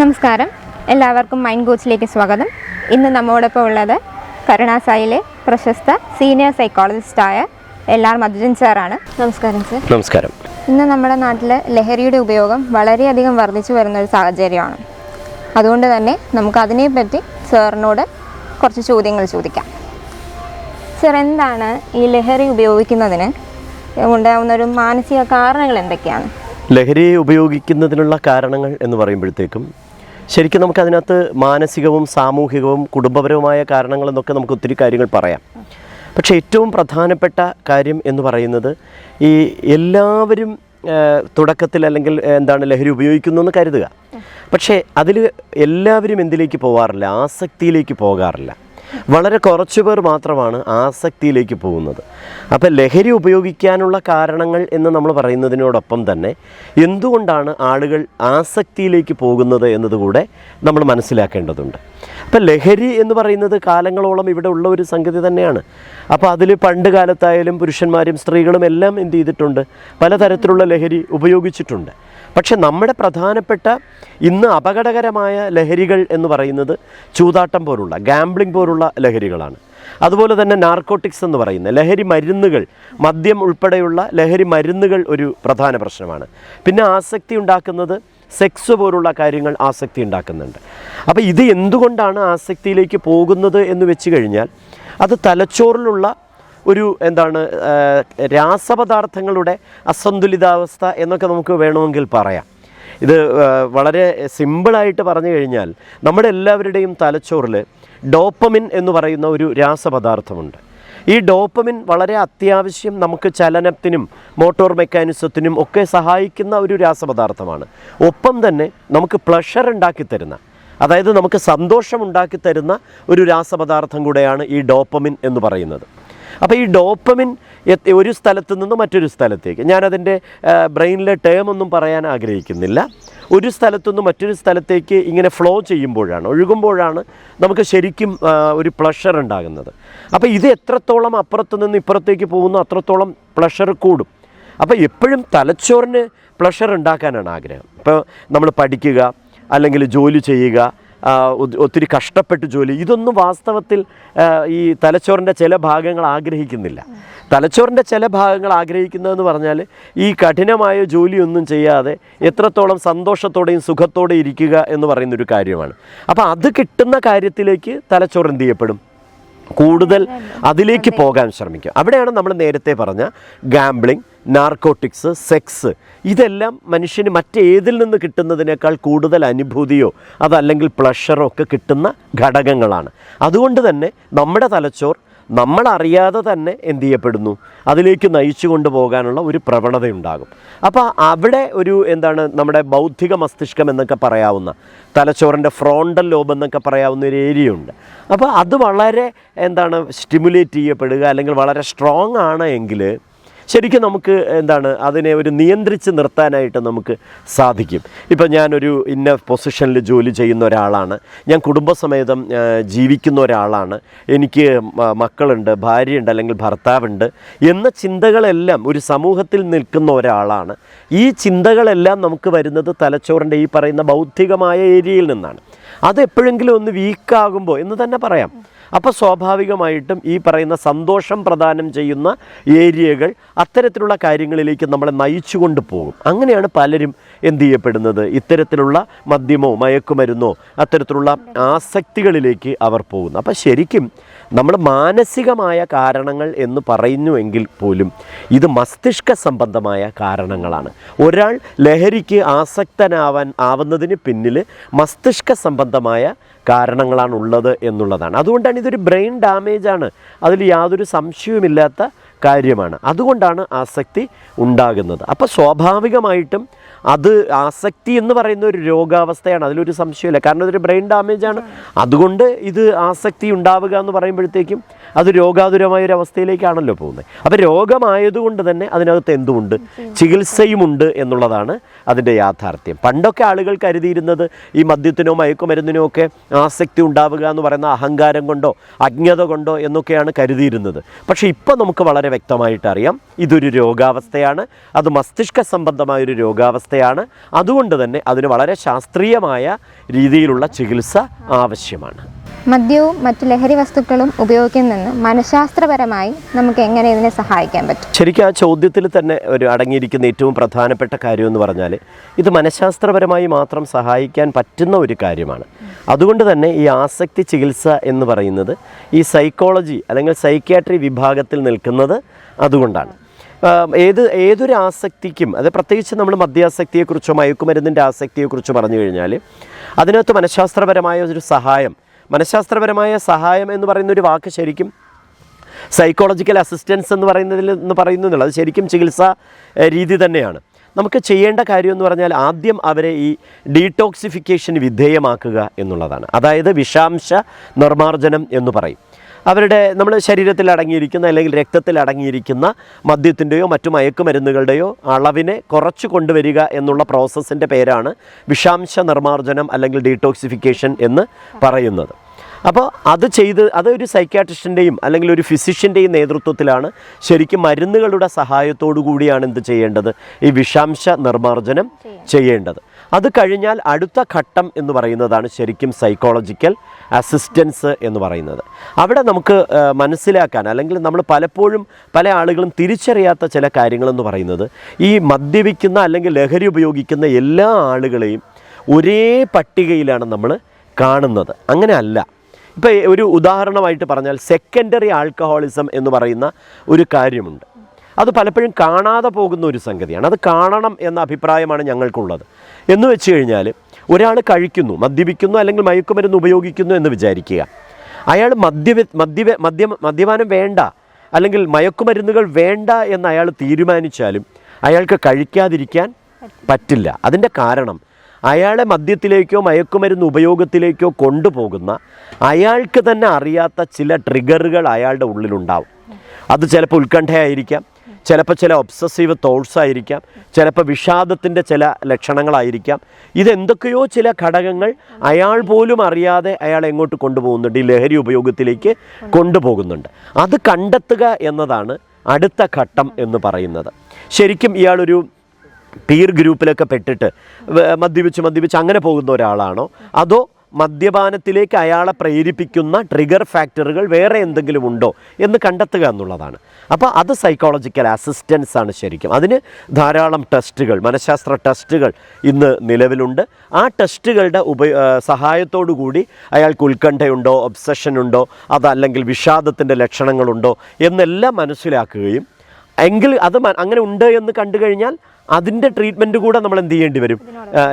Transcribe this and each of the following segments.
നമസ്കാരം. എല്ലാവർക്കും മൈൻഡ് കോച്ചിലേക്ക് സ്വാഗതം. ഇന്ന് നമ്മോടൊപ്പം ഉള്ളത് കരുണാസായിലെ പ്രശസ്ത സീനിയർ സൈക്കോളജിസ്റ്റായ എൽ ആർ മധുജൻ സാറാണ്. നമസ്കാരം സർ. നമസ്കാരം. ഇന്ന് നമ്മുടെ നാട്ടിൽ ലഹരിയുടെ ഉപയോഗം വളരെയധികം വർദ്ധിച്ചു വരുന്ന ഒരു സാഹചര്യമാണ്. അതുകൊണ്ട് തന്നെ നമുക്ക് അതിനെപ്പറ്റി സാറിനോട് കുറച്ച് ചോദ്യങ്ങൾ ചോദിക്കാം. സർ എന്താണ് ഈ ലഹരി ഉപയോഗിക്കുന്നതിന് ഉണ്ടാകുന്ന ഒരു മാനസിക കാരണങ്ങൾ എന്തൊക്കെയാണ്? ലഹരി ഉപയോഗിക്കുന്നതിനുള്ള കാരണങ്ങൾ എന്ന് പറയുമ്പോഴത്തേക്കും ശരിക്കും നമുക്ക് നമുക്കതിനകത്ത് മാനസികവും സാമൂഹികവും കുടുംബപരവുമായ കാരണങ്ങൾ എന്നൊക്കെ നമുക്ക് ഒത്തിരി കാര്യങ്ങൾ പറയാം. പക്ഷേ ഏറ്റവും പ്രധാനപ്പെട്ട കാര്യം എന്ന് പറയുന്നത് ഈ എല്ലാവരും തുടക്കത്തിൽ അല്ലെങ്കിൽ എന്താണ് ലഹരി ഉപയോഗിക്കുന്നു എന്ന് കരുതുക. പക്ഷേ അതിൽ എല്ലാവരും എന്തിലേക്ക് പോകാറില്ല ആസക്തിയിലേക്ക് പോകാറില്ല. വളരെ കുറച്ചു പേർ മാത്രമാണ് ആസക്തിയിലേക്ക് പോകുന്നത്. അപ്പോൾ ലഹരി ഉപയോഗിക്കാനുള്ള കാരണങ്ങൾ എന്ന് നമ്മൾ പറയുന്നതിനോടൊപ്പം തന്നെ എന്തുകൊണ്ടാണ് ആളുകൾ ആസക്തിയിലേക്ക് പോകുന്നത് എന്നതുകൂടെ നമ്മൾ മനസ്സിലാക്കേണ്ടതുണ്ട്. അപ്പോൾ ലഹരി എന്ന് പറയുന്നത് കാലങ്ങളോളം ഇവിടെ ഉള്ള ഒരു സംഗതി തന്നെയാണ്. അപ്പോൾ അതിൽ പണ്ട് കാലത്തായാലും പുരുഷന്മാരും സ്ത്രീകളും എല്ലാം എന്ത് ചെയ്തിട്ടുണ്ട്? പലതരത്തിലുള്ള ലഹരി ഉപയോഗിച്ചിട്ടുണ്ട്. പക്ഷെ നമ്മുടെ പ്രധാനപ്പെട്ട ഇന്ന് അപകടകരമായ ലഹരികൾ എന്ന് പറയുന്നത് ചൂതാട്ടം പോലുള്ള ഗാംബ്ലിംഗ് പോലുള്ള ലഹരികളാണ്. അതുപോലെ തന്നെ നാർക്കോട്ടിക്സ് എന്ന് പറയുന്ന ലഹരി മരുന്നുകൾ മദ്യം ഉൾപ്പെടെയുള്ള ലഹരി മരുന്നുകൾ ഒരു പ്രധാന പ്രശ്നമാണ്. പിന്നെ ആസക്തി ഉണ്ടാക്കുന്നത് സെക്സ് പോലുള്ള കാര്യങ്ങൾ ആസക്തി ഉണ്ടാക്കുന്നുണ്ട്. അപ്പോൾ ഇത് എന്തുകൊണ്ടാണ് ആസക്തിയിലേക്ക് പോകുന്നത് എന്ന് വെച്ച് കഴിഞ്ഞാൽ അത് തലച്ചോറിലുള്ള ഒരു എന്താണ് രാസപദാർത്ഥങ്ങളുടെ അസന്തുലിതാവസ്ഥ എന്നൊക്കെ നമുക്ക് വേണമെങ്കിൽ പറയാം. ഇത് വളരെ സിമ്പിളായിട്ട് പറഞ്ഞു കഴിഞ്ഞാൽ നമ്മുടെ എല്ലാവരുടെയും തലച്ചോറിൽ ഡോപ്പമിൻ എന്ന് പറയുന്ന ഒരു രാസപദാർത്ഥമുണ്ട്. ഈ ഡോപ്പമിൻ വളരെ അത്യാവശ്യം നമുക്ക് ചലനത്തിനും മോട്ടോർ മെക്കാനിസത്തിനും ഒക്കെ സഹായിക്കുന്ന ഒരു രാസപദാർത്ഥമാണ്. ഒപ്പം തന്നെ നമുക്ക് പ്ലഷർ ഉണ്ടാക്കി തരുന്ന അതായത് നമുക്ക് സന്തോഷം ഉണ്ടാക്കി തരുന്ന ഒരു രാസപദാർത്ഥം കൂടെയാണ് ഈ ഡോപ്പമിൻ എന്ന് പറയുന്നത്. അപ്പോൾ ഈ ഡോപ്പമിൻ ഒരു സ്ഥലത്തു നിന്ന് മറ്റൊരു സ്ഥലത്തേക്ക്. ഞാനതിന്റെ ബ്രെയിനിലെ ടേം ഒന്നും പറയാൻ ആഗ്രഹിക്കുന്നില്ല. ഒരു സ്ഥലത്തുനിന്ന് മറ്റൊരു സ്ഥലത്തേക്ക് ഇങ്ങനെ ഫ്ലോ ചെയ്യുമ്പോഴാണ് ഒഴുകുമ്പോഴാണ് നമുക്ക് ശരിക്കും ഒരു പ്ലഷർ ഉണ്ടാകുന്നത്. അപ്പോൾ ഇത് എത്രത്തോളം അപ്പുറത്ത് നിന്ന് ഇപ്പുറത്തേക്ക് പോകുന്നു അത്രത്തോളം പ്ലഷർ കൂടും. അപ്പോൾ എപ്പോഴും തലച്ചോറിന് പ്ലഷർ ഉണ്ടാക്കാനാണ് ആഗ്രഹം. ഇപ്പോൾ നമ്മൾ പഠിക്കുക അല്ലെങ്കിൽ ജോലി ചെയ്യുക ഒത്തിരി കഷ്ടപ്പെട്ട് ജോലി. ഇതൊന്നും വാസ്തവത്തിൽ ഈ തലച്ചോറിന്റെ ചില ഭാഗങ്ങൾ ആഗ്രഹിക്കുന്നില്ല. തലച്ചോറിന്റെ ചില ഭാഗങ്ങൾ ആഗ്രഹിക്കുന്നതെന്ന് പറഞ്ഞാൽ ഈ കഠിനമായ ജോലിയൊന്നും ചെയ്യാതെ എത്രത്തോളം സന്തോഷത്തോടെയും സുഖത്തോടെ ഇരിക്കുക എന്ന് പറയുന്നൊരു കാര്യമാണ്. അപ്പോൾ അത് കിട്ടുന്ന കാര്യത്തിലേക്ക് തലച്ചോറ് എന്ത് ചെയ്യപ്പെടും? കൂടുതൽ അതിലേക്ക് പോകാൻ ശ്രമിക്കുക അവിടെയാണ് നമ്മൾ നേരത്തെ പറഞ്ഞ ഗാംബ്ലിംഗ് നാർക്കോട്ടിക്സ് സെക്സ് ഇതെല്ലാം മനുഷ്യന് മറ്റേതിൽ നിന്ന് കിട്ടുന്നതിനേക്കാൾ കൂടുതൽ അനുഭൂതിയോ അതല്ലെങ്കിൽ പ്ലഷറോ ഒക്കെ കിട്ടുന്ന ഘടകങ്ങളാണ്. അതുകൊണ്ട് തന്നെ നമ്മുടെ തലച്ചോർ നമ്മളറിയാതെ തന്നെ എന്ത് ചെയ്യപ്പെടുന്നു? അതിലേക്ക് നയിച്ചു കൊണ്ടുപോകാനുള്ള ഒരു പ്രവണതയുണ്ടാകും. അപ്പോൾ അവിടെ ഒരു എന്താണ് നമ്മുടെ ബൗദ്ധിക മസ്തിഷ്കം എന്നൊക്കെ പറയാവുന്ന തലച്ചോറിന്റെ ഫ്രോണ്ടൽ ലോബ് എന്നൊക്കെ പറയാവുന്ന ഒരു ഏരിയ ഉണ്ട്. അപ്പോൾ അത് വളരെ എന്താണ് സ്റ്റിമുലേറ്റ് ചെയ്യപ്പെടുക അല്ലെങ്കിൽ വളരെ സ്ട്രോങ് ആണ് എങ്കിൽ ശരിക്കും നമുക്ക് എന്താണ് അതിനെ ഒരു നിയന്ത്രിച്ച് നിർത്താനായിട്ട് നമുക്ക് സാധിക്കും. ഇപ്പം ഞാനൊരു ഇന്ന പൊസിഷനിൽ ജോലി ചെയ്യുന്ന ഒരാളാണ്. ഞാൻ കുടുംബസമേതം ജീവിക്കുന്ന ഒരാളാണ്. എനിക്ക് മക്കളുണ്ട് ഭാര്യയുണ്ട് അല്ലെങ്കിൽ ഭർത്താവുണ്ട് എന്ന ചിന്തകളെല്ലാം ഒരു സമൂഹത്തിൽ നിൽക്കുന്ന ഒരാളാണ്. ഈ ചിന്തകളെല്ലാം നമുക്ക് വരുന്നത് തലച്ചോറിന്റെ ഈ പറയുന്ന ബൗദ്ധികമായ ഏരിയയിൽ നിന്നാണ്. അതെപ്പോഴെങ്കിലും ഒന്ന് വീക്കാകുമ്പോൾ എന്ന് തന്നെ പറയാം. അപ്പോൾ സ്വാഭാവികമായിട്ടും ഈ പറയുന്ന സന്തോഷം പ്രദാനം ചെയ്യുന്ന ഏരിയകൾ അത്തരത്തിലുള്ള കാര്യങ്ങളിലേക്ക് നമ്മളെ നയിച്ചു കൊണ്ട് പോകും. അങ്ങനെയാണ് പലരും എന്ത് ചെയ്യപ്പെടുന്നത്? ഇത്തരത്തിലുള്ള മദ്യമോ മയക്കുമരുന്നോ അത്തരത്തിലുള്ള ആസക്തികളിലേക്ക് അവർ പോകുന്നു അപ്പോൾ ശരിക്കും നമ്മൾ മാനസികമായ കാരണങ്ങൾ എന്ന് പറയുന്നുവെങ്കിൽ പോലും ഇത് മസ്തിഷ്ക സംബന്ധമായ കാരണങ്ങളാണ്. ഒരാൾ ലഹരിക്ക് ആസക്തനാവാൻ ആവുന്നതിന് പിന്നിൽ മസ്തിഷ്ക സംബന്ധമായ കാരണങ്ങളാണ് ഉള്ളത് എന്നുള്ളതാണ്. അതുകൊണ്ടാണ് ഇതൊരു ബ്രെയിൻ ഡാമേജാണ്. അതിൽ യാതൊരു സംശയവുമില്ലാത്ത കാര്യമാണ്. അതുകൊണ്ടാണ് ആസക്തി ഉണ്ടാകുന്നത്. അപ്പോൾ സ്വാഭാവികമായിട്ടും അത് ആസക്തി എന്ന് പറയുന്ന ഒരു രോഗാവസ്ഥയാണ്. അതിലൊരു സംശയമില്ല കാരണം ഇതൊരു ബ്രെയിൻ ഡാമേജ് ആണ് അതുകൊണ്ട് ഇത് ആസക്തി ഉണ്ടാവുക എന്ന് പറയുമ്പോഴത്തേക്കും അത് രോഗാതുരമായ ഒരു അവസ്ഥയിലേക്കാണല്ലോ പോകുന്നത്. അപ്പോൾ രോഗമായതുകൊണ്ട് തന്നെ അതിനകത്ത് എന്തുമുണ്ട്? ചികിത്സയുമുണ്ട് എന്നുള്ളതാണ് അതിന്റെ യാഥാർത്ഥ്യം. പണ്ടൊക്കെ ആളുകൾ കരുതിയിരുന്നത് ഈ മദ്യത്തിനോ മയക്കുമരുന്നിനോ ഒക്കെ ആസക്തി ഉണ്ടാവുക എന്ന് പറയുന്ന അഹങ്കാരം കൊണ്ടോ അജ്ഞത കൊണ്ടോ എന്നൊക്കെയാണ് കരുതിയിരുന്നത്. പക്ഷേ ഇപ്പോൾ നമുക്ക് വളരെ വ്യക്തമായിട്ട് അറിയാം ഇതൊരു രോഗാവസ്ഥയാണ് അത് മസ്തിഷ്ക സംബന്ധമായൊരു രോഗാവസ്ഥയാണ്. അതുകൊണ്ട് തന്നെ അതിന് വളരെ ശാസ്ത്രീയമായ രീതിയിലുള്ള ചികിത്സ ആവശ്യമാണ്. മദ്യവും മറ്റു ലഹരി വസ്തുക്കളും ഉപയോഗിക്കുന്നതെന്ന് മനഃശാസ്ത്രപരമായി നമുക്ക് എങ്ങനെ ഇതിനെ സഹായിക്കാൻ പറ്റും? ശരിക്കും ആ ചോദ്യത്തിൽ തന്നെ ഒരു അടങ്ങിയിരിക്കുന്ന ഏറ്റവും പ്രധാനപ്പെട്ട കാര്യം എന്ന് പറഞ്ഞാൽ ഇത് മനഃശാസ്ത്രപരമായി മാത്രം സഹായിക്കാൻ പറ്റുന്ന ഒരു കാര്യമാണ്. അതുകൊണ്ട് തന്നെ ഈ ആസക്തി ചികിത്സ എന്ന് പറയുന്നത് ഈ സൈക്കോളജി അല്ലെങ്കിൽ സൈക്യാട്രി വിഭാഗത്തിൽ നിൽക്കുന്നത് അതുകൊണ്ടാണ്. ഏത് ഏതൊരു ആസക്തിക്കും അത് പ്രത്യേകിച്ച് നമ്മൾ മദ്യാസക്തിയെക്കുറിച്ചോ മയക്കുമരുന്നിന്റെ ആസക്തിയെക്കുറിച്ചോ പറഞ്ഞു കഴിഞ്ഞാൽ അതിനകത്ത് മനഃശാസ്ത്രപരമായ ഒരു സഹായം മനഃശാസ്ത്രപരമായ സഹായം എന്ന് പറയുന്ന ഒരു വാക്ക് ശരിക്കും സൈക്കോളജിക്കൽ അസിസ്റ്റൻസ് എന്ന് പറയുന്നതിൽ എന്ന് പറയുന്നതിനുള്ള അത് ശരിക്കും ചികിത്സാ രീതി തന്നെയാണ്. നമുക്ക് ചെയ്യേണ്ട കാര്യം എന്ന് പറഞ്ഞാൽ ആദ്യം അവരെ ഈ ഡീടോക്സിഫിക്കേഷൻ വിധേയമാക്കുക എന്നുള്ളതാണ്. അതായത് വിഷാംശ നിർമ്മാർജനം എന്ന് പറയും. അവരുടെ നമ്മൾ ശരീരത്തിൽ അടങ്ങിയിരിക്കുന്ന അല്ലെങ്കിൽ രക്തത്തിൽ അടങ്ങിയിരിക്കുന്ന മദ്യത്തിന്റെയോ മറ്റു മയക്കുമരുന്നുകളുടെയോ അളവിനെ കുറച്ച് കൊണ്ടുവരിക എന്നുള്ള പ്രോസസ്സിന്റെ പേരാണ് വിഷാംശ നിർമ്മാർജനം അല്ലെങ്കിൽ ഡീടോക്സിഫിക്കേഷൻ എന്ന് പറയുന്നത്. അപ്പോൾ അത് ചെയ്ത് അത് ഒരു സൈക്യാട്രിസ്റ്റിന്റെയും അല്ലെങ്കിൽ ഒരു ഫിസിഷ്യന്റെയും നേതൃത്വത്തിലാണ് ശരിക്കും മരുന്നുകളുടെ സഹായത്തോടു കൂടിയാണ് എന്ത് ചെയ്യേണ്ടത്? ഈ വിഷാംശ നിർമ്മാർജനം ചെയ്യേണ്ടത്. അത് കഴിഞ്ഞാൽ അടുത്ത ഘട്ടം എന്ന് പറയുന്നതാണ് ശരിക്കും സൈക്കോളജിക്കൽ അസിസ്റ്റൻസ് എന്ന് പറയുന്നത്. അവിടെ നമുക്ക് മനസ്സിലാക്കാൻ അല്ലെങ്കിൽ നമ്മൾ പലപ്പോഴും പല ആളുകളും തിരിച്ചറിയാത്ത ചില കാര്യങ്ങളെന്ന് പറയുന്നത് ഈ മദ്യപിക്കുന്ന അല്ലെങ്കിൽ ലഹരി ഉപയോഗിക്കുന്ന എല്ലാ ആളുകളെയും ഒരേ പട്ടികയിലാണ് നമ്മൾ കാണുന്നത്. അങ്ങനെ അല്ല ഇപ്പോൾ ഒരു ഉദാഹരണമായിട്ട് പറഞ്ഞാൽ സെക്കൻഡറി ആൽക്കഹോളിസം എന്ന് പറയുന്ന ഒരു കാര്യമുണ്ട്. അത് പലപ്പോഴും കാണാതെ പോകുന്ന ഒരു സംഗതിയാണ്. അത് കാണണം എന്ന അഭിപ്രായമാണ് ഞങ്ങൾക്കുള്ളത്. എന്ന് വെച്ച് കഴിഞ്ഞാൽ ഒരാൾ കഴിക്കുന്നു മദ്യപിക്കുന്നു അല്ലെങ്കിൽ മയക്കുമരുന്ന് ഉപയോഗിക്കുന്നു എന്ന് വിചാരിക്കുക. അയാൾ മദ്യ മദ്യ മദ്യ മദ്യപാനം വേണ്ട അല്ലെങ്കിൽ മയക്കുമരുന്നുകൾ വേണ്ട എന്ന് അയാൾ തീരുമാനിച്ചാലും അയാൾക്ക് കഴിക്കാതിരിക്കാൻ പറ്റില്ല. അതിന്റെ കാരണം അയാളെ മദ്യത്തിലേക്കോ മയക്കുമരുന്ന് ഉപയോഗത്തിലേക്കോ കൊണ്ടുപോകുന്ന അയാൾക്ക് തന്നെ അറിയാത്ത ചില ട്രിഗറുകൾ അയാളുടെ ഉള്ളിലുണ്ടാവും. അത് ചിലപ്പോൾ ഉത്കണ്ഠയായിരിക്കാം ചിലപ്പോൾ ചില ഒബ്സസീവ് തോട്ട്സ് ആയിരിക്കാം ചിലപ്പോൾ വിഷാദത്തിന്റെ ചില ലക്ഷണങ്ങളായിരിക്കാം. ഇതെന്തൊക്കെയോ ചില ഘടകങ്ങൾ അയാൾ പോലും അറിയാതെ അയാൾ എങ്ങോട്ട് കൊണ്ടുപോകുന്നുണ്ട് ഈ ലഹരി ഉപയോഗത്തിലേക്ക് കൊണ്ടുപോകുന്നുണ്ട്. അത് കണ്ടെത്തുക എന്നതാണ് അടുത്ത ഘട്ടം എന്ന് പറയുന്നത്. ശരിക്കും ഇയാളൊരു പീർ ഗ്രൂപ്പിലൊക്കെ പെട്ടിട്ട് മദ്യപിച്ച് മദ്യപിച്ച് അങ്ങനെ പോകുന്ന ഒരാളാണോ? അതോ മദ്യപാനത്തിലേക്ക് അയാളെ പ്രേരിപ്പിക്കുന്ന ട്രിഗർ ഫാക്ടറുകൾ വേറെ എന്തെങ്കിലും ഉണ്ടോ എന്ന് കണ്ടെത്തുക എന്നുള്ളതാണ്. അപ്പോൾ അത് സൈക്കോളജിക്കൽ അസിസ്റ്റൻസ് ആണ് ശരിക്കും. അതിന് ധാരാളം ടെസ്റ്റുകൾ മനഃശാസ്ത്ര ടെസ്റ്റുകൾ ഇന്ന് നിലവിലുണ്ട്. ആ ടെസ്റ്റുകളുടെ ഉപ കൂടി അയാൾക്ക് ഉത്കണ്ഠയുണ്ടോ ഒബ്സഷൻ ഉണ്ടോ അതല്ലെങ്കിൽ വിഷാദത്തിന്റെ ലക്ഷണങ്ങളുണ്ടോ എന്നെല്ലാം മനസ്സിലാക്കുകയും എങ്കിൽ അത് അങ്ങനെ ഉണ്ട് എന്ന് കണ്ടു കഴിഞ്ഞാൽ അതിന്റെ ട്രീറ്റ്മെന്റ് കൂടെ നമ്മൾ എന്ത് ചെയ്യേണ്ടി വരും?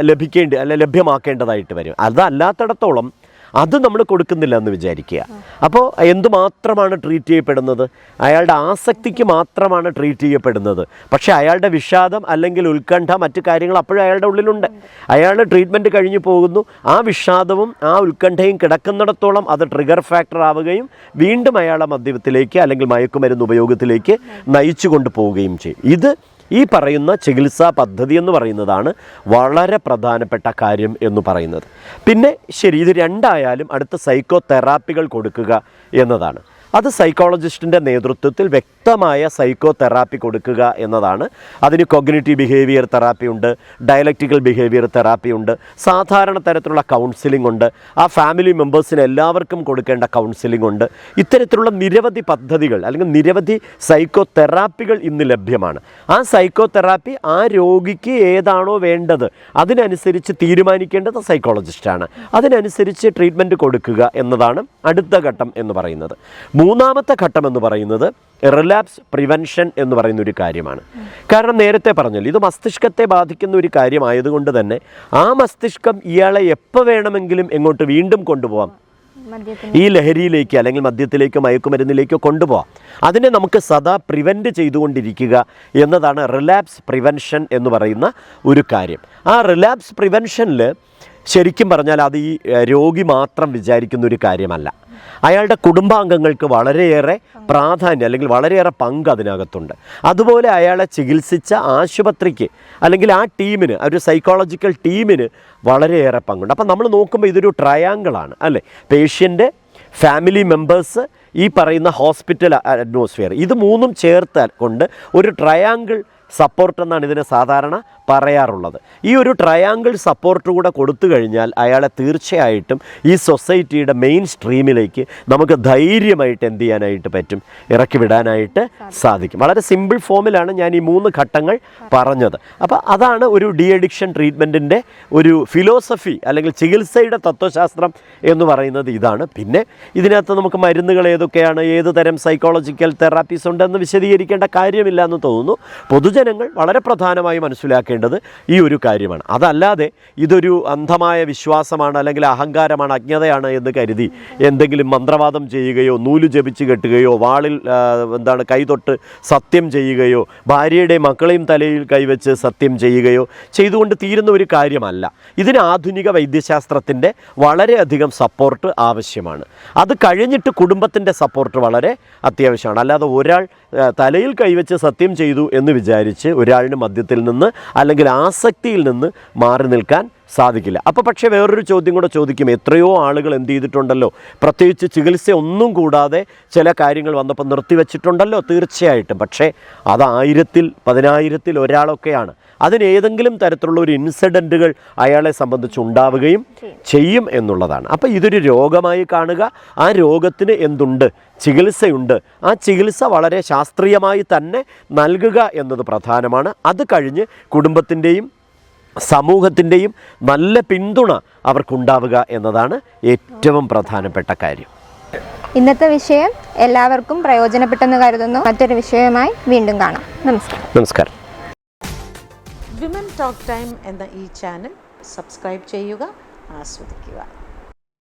ലഭിക്കേണ്ടി അല്ലെ ലഭ്യമാക്കേണ്ടതായിട്ട് വരും. അതല്ലാത്തടത്തോളം അത് നമ്മൾ കൊടുക്കുന്നില്ല എന്ന് വിചാരിക്കുക. അപ്പോൾ എന്തുമാത്രമാണ് ട്രീറ്റ് ചെയ്യപ്പെടുന്നത്? അയാളുടെ ആസക്തിക്ക് മാത്രമാണ് ട്രീറ്റ് ചെയ്യപ്പെടുന്നത്. പക്ഷേ അയാളുടെ വിഷാദം അല്ലെങ്കിൽ ഉത്കണ്ഠ മറ്റു കാര്യങ്ങൾ അപ്പോഴും അയാളുടെ ഉള്ളിലുണ്ട്. അയാൾ ട്രീറ്റ്മെന്റ് കഴിഞ്ഞു പോകുന്നു. ആ വിഷാദവും ആ ഉത്കണ്ഠയും കിടക്കുന്നിടത്തോളം അത് ട്രിഗർ ഫാക്ടർ ആവുകയും വീണ്ടും അയാളെ മദ്യത്തിലേക്ക് അല്ലെങ്കിൽ മയക്കുമരുന്ന് ഉപയോഗത്തിലേക്ക് നയിച്ചു കൊണ്ടുപോവുകയും ചെയ്യും. ഇത് ഈ പറയുന്ന ചികിത്സാ പദ്ധതി എന്ന് പറയുന്നതാണ് വളരെ പ്രധാനപ്പെട്ട കാര്യം എന്ന് പറയുന്നത്. പിന്നെ ശരി ഇത് രണ്ടായാലും അടുത്ത സൈക്കോ തെറാപ്പികൾ കൊടുക്കുക എന്നതാണ്. അത് സൈക്കോളജിസ്റ്റിന്റെ നേതൃത്വത്തിൽ വ്യക്തമായ സൈക്കോ തെറാപ്പി കൊടുക്കുക എന്നതാണ്. അതിന് കൊഗ്നിറ്റീവ് ബിഹേവിയർ തെറാപ്പി ഉണ്ട് ഡയലക്റ്റിക്കൽ ബിഹേവിയർ തെറാപ്പി ഉണ്ട് സാധാരണ തരത്തിലുള്ള കൗൺസിലിംഗ് ഉണ്ട് ആ ഫാമിലി മെമ്പേഴ്സിന് എല്ലാവർക്കും കൊടുക്കേണ്ട കൗൺസിലിംഗ് ഉണ്ട്. ഇത്തരത്തിലുള്ള നിരവധി പദ്ധതികൾ അല്ലെങ്കിൽ നിരവധി സൈക്കോ തെറാപ്പികൾ ഇന്ന് ലഭ്യമാണ്. ആ സൈക്കോ തെറാപ്പി ആ രോഗിക്ക് ഏതാണോ വേണ്ടത് അതിനനുസരിച്ച് തീരുമാനിക്കേണ്ടത് സൈക്കോളജിസ്റ്റാണ് അതിനനുസരിച്ച് ട്രീറ്റ്മെന്റ് കൊടുക്കുക എന്നതാണ് അടുത്ത ഘട്ടം എന്ന് പറയുന്നത്. മൂന്നാമത്തെ ഘട്ടം എന്ന് പറയുന്നത് റിലാപ്സ് പ്രിവെൻഷൻ എന്ന് പറയുന്ന ഒരു കാര്യമാണ്. കാരണം നേരത്തെ പറഞ്ഞല്ലോ ഇത് മസ്തിഷ്കത്തെ ബാധിക്കുന്ന ഒരു കാര്യമായതുകൊണ്ട് തന്നെ ആ മസ്തിഷ്കം ഇയാളെ എപ്പോൾ വേണമെങ്കിലും എങ്ങോട്ട് വീണ്ടും കൊണ്ടുപോകാം ഈ ലഹരിയിലേക്ക് അല്ലെങ്കിൽ മദ്യത്തിലേക്കോ മയക്കുമരുന്നിലേക്കോ കൊണ്ടുപോകാം അതിനെ നമുക്ക് സദാ പ്രിവെന്റ് ചെയ്തുകൊണ്ടിരിക്കുക എന്നതാണ് റിലാപ്സ് പ്രിവെൻഷൻ എന്ന് പറയുന്ന ഒരു കാര്യം. ആ റിലാപ്സ് പ്രിവെൻഷനിൽ ശരിക്കും പറഞ്ഞാൽ അത് ഈ രോഗി മാത്രം വിചാരിക്കുന്ന ഒരു കാര്യമല്ല. അയാളുടെ കുടുംബാംഗങ്ങൾക്ക് വളരെയേറെ പ്രാധാന്യം അല്ലെങ്കിൽ വളരെയേറെ പങ്ക് അതിനകത്തുണ്ട്. അതുപോലെ അയാളെ ചികിത്സിച്ച ആശുപത്രിക്ക് അല്ലെങ്കിൽ ആ ടീമിന് ഒരു സൈക്കോളജിക്കൽ ടീമിന് വളരെയേറെ പങ്കുണ്ട്. അപ്പം നമ്മൾ നോക്കുമ്പോൾ ഇതൊരു ട്രയാങ്കിളാണ് അല്ലേ? പേഷ്യന്റ് ഫാമിലി മെമ്പേഴ്സ് ഈ പറയുന്ന ഹോസ്പിറ്റൽ അറ്റ്മോസ്ഫിയർ. ഇത് മൂന്നും ചേർത്ത് കൊണ്ട് ഒരു ട്രയാങ്കിൾ സപ്പോർട്ട് എന്നാണ് ഇതിനെ സാധാരണ പറയാറുള്ളത്. ഈ ഒരു ട്രയാങ്കിൾ സപ്പോർട്ട് കൂടെ കൊടുത്തു കഴിഞ്ഞാൽ അയാളെ തീർച്ചയായിട്ടും ഈ സൊസൈറ്റിയുടെ മെയിൻ സ്ട്രീമിലേക്ക് നമുക്ക് ധൈര്യമായിട്ട് എന്ത് ചെയ്യാനായിട്ട് പറ്റും? ഇറക്കി വിടാനായിട്ട് സാധിക്കും. വളരെ സിമ്പിൾ ഫോമിലാണ് ഞാൻ ഈ മൂന്ന് ഘട്ടങ്ങൾ പറഞ്ഞത്. അപ്പോൾ അതാണ് ഒരു ഡി അഡിക്ഷൻ ട്രീറ്റ്മെന്റിന്റെ ഒരു ഫിലോസഫി അല്ലെങ്കിൽ ചികിത്സയുടെ തത്വശാസ്ത്രം എന്ന് പറയുന്നത് ഇതാണ്. പിന്നെ ഇതിനകത്ത് നമുക്ക് മരുന്നുകൾ ഏതൊക്കെയാണ് ഏത് തരം സൈക്കോളജിക്കൽ തെറാപ്പീസ് ഉണ്ടെന്ന് വിശദീകരിക്കേണ്ട കാര്യമില്ല എന്ന് തോന്നുന്നു. പൊതുജനങ്ങൾ വളരെ പ്രധാനമായി മനസ്സിലാക്കേണ്ടത് ഈ ഒരു കാര്യമാണ്. അതല്ലാതെ ഇതൊരു അന്ധമായ വിശ്വാസമാണ് അല്ലെങ്കിൽ അഹങ്കാരമാണ് അജ്ഞതയാണ് എന്ന് കരുതി എന്തെങ്കിലും മന്ത്രവാദം ചെയ്യുകയോ നൂൽ ജപിച്ച് കെട്ടുകയോ വാളിൽ എന്താണ് കൈതൊട്ട് സത്യം ചെയ്യുകയോ ഭാര്യയുടെ മക്കളെയും തലയിൽ കൈവച്ച് സത്യം ചെയ്യുകയോ ചെയ്തുകൊണ്ട് തീരുന്ന ഒരു കാര്യമല്ല. ഇതിന് ആധുനിക വൈദ്യശാസ്ത്രത്തിന്റെ വളരെയധികം സപ്പോർട്ട് ആവശ്യമാണ്. അത് കഴിഞ്ഞിട്ട് കുടുംബത്തിന്റെ സപ്പോർട്ട് വളരെ അത്യാവശ്യമാണ്. അല്ലാതെ ഒരാൾ തലയിൽ കൈവച്ച് സത്യം ചെയ്തു എന്ന് വിചാരിച്ച് ഒരാളിന് മദ്യത്തിൽ നിന്ന് അല്ലെങ്കിൽ ആസക്തിയിൽ നിന്ന് മാറി നിൽക്കാൻ സാധിക്കില്ല. അപ്പോൾ പക്ഷേ വേറൊരു ചോദ്യം കൂടെ ചോദിക്കും. എത്രയോ ആളുകൾ എന്ത് ചെയ്തിട്ടുണ്ടല്ലോ? പ്രത്യേകിച്ച് ചികിത്സ ഒന്നും കൂടാതെ ചില കാര്യങ്ങൾ വന്നപ്പോൾ നിർത്തിവെച്ചിട്ടുണ്ടല്ലോ തീർച്ചയായിട്ടും. പക്ഷേ അത് ആയിരത്തിൽ പതിനായിരത്തിൽ ഒരാളൊക്കെയാണ്. അതിന് ഏതെങ്കിലും തരത്തിലുള്ള ഒരു ഇൻസിഡന്റുകൾ അയാളെ സംബന്ധിച്ച് ഉണ്ടാവുകയും ചെയ്യും എന്നുള്ളതാണ്. അപ്പോൾ ഇതൊരു രോഗമായി കാണുക. ആ രോഗത്തിന് എന്തുണ്ട്? ചികിത്സയുണ്ട്. ആ ചികിത്സ വളരെ ശാസ്ത്രീയമായി തന്നെ നൽകുക എന്നത് പ്രധാനമാണ്. അത് കഴിഞ്ഞ് കുടുംബത്തിന്റെയും സമൂഹത്തിന്റെയും നല്ല പിന്തുണ അവർക്കുണ്ടാവുക എന്നതാണ് ഏറ്റവും പ്രധാനപ്പെട്ട കാര്യം. ഇന്നത്തെ വിഷയം എല്ലാവർക്കും പ്രയോജനപ്പെട്ടെന്ന് കരുതുന്നു. മറ്റൊരു വിഷയവുമായി വീണ്ടും കാണാം. നമസ്കാരം. നമസ്കാരം. വിമൻ ടോക്ക് ടൈം എന്ന ഈ ചാനൽ സബ്സ്ക്രൈബ് ചെയ്യുക ആസ്വദിക്കുക.